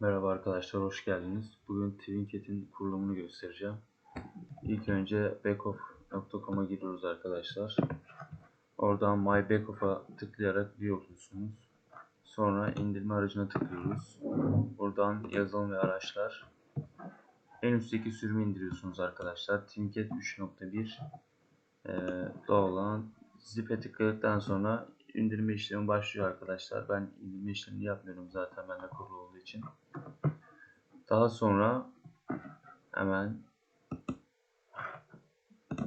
Merhaba arkadaşlar, hoş geldiniz. Bugün Twinket'in kurulumunu göstereceğim. İlk önce backoff.com'a giriyoruz arkadaşlar. Oradan My Backoff'a tıklayarak üye oluyorsunuz. Sonra indirme aracına tıklıyoruz. Buradan yazılım ve araçlar. En üstteki sürümü indiriyorsunuz arkadaşlar. Twinket 3.1 ee, doğal olan zip'e tıkladıktan sonra indirme işlemi başlıyor arkadaşlar. Ben indirme işlemini yapmıyorum zaten bende kurulu olduğu için. Daha sonra hemen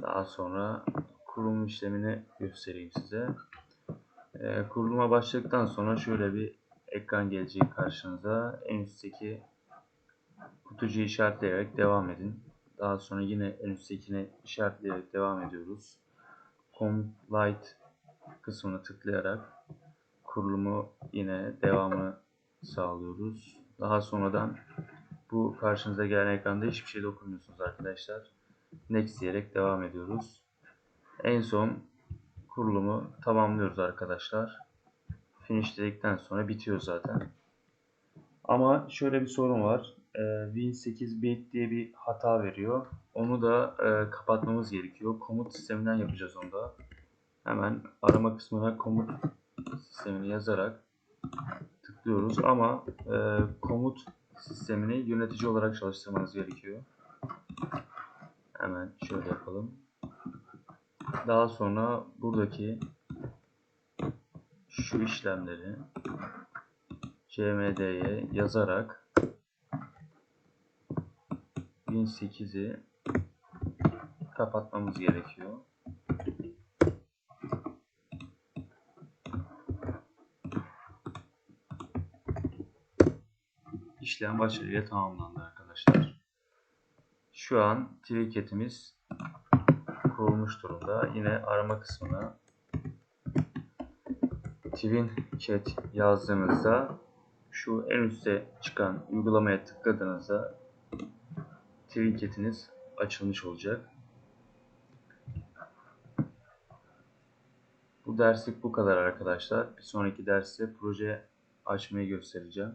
daha sonra kurulum işlemini göstereyim size. Ee, kuruluma başladıktan sonra şöyle bir ekran gelecek karşınıza. En üstteki kutucuğu işaretleyerek devam edin. Daha sonra yine en üsttekine işaretleyerek devam ediyoruz. Complete kısmını tıklayarak kurulumu yine devamını sağlıyoruz. Daha sonradan bu karşınıza gelen ekranda hiçbir şey dokunmuyorsunuz arkadaşlar. Next diyerek devam ediyoruz. En son kurulumu tamamlıyoruz arkadaşlar. Finish dedikten sonra bitiyor zaten. Ama şöyle bir sorun var. Ee, Win8 bit diye bir hata veriyor. Onu da e, kapatmamız gerekiyor. Komut sisteminden yapacağız onu da. Hemen arama kısmına komut sistemini yazarak tıklıyoruz ama e, komut sistemini yönetici olarak çalıştırmanız gerekiyor. Hemen şöyle yapalım. Daha sonra buradaki şu işlemleri cmd'ye yazarak 1008'i kapatmamız gerekiyor. İşlem başarıyla tamamlandı arkadaşlar. Şu an Twilket'imiz kurulmuş durumda. Yine arama kısmına Twinket yazdığınızda şu en üstte çıkan uygulamaya tıkladığınızda Twinket'iniz açılmış olacak. Bu derslik bu kadar arkadaşlar. Bir sonraki derste proje açmayı göstereceğim.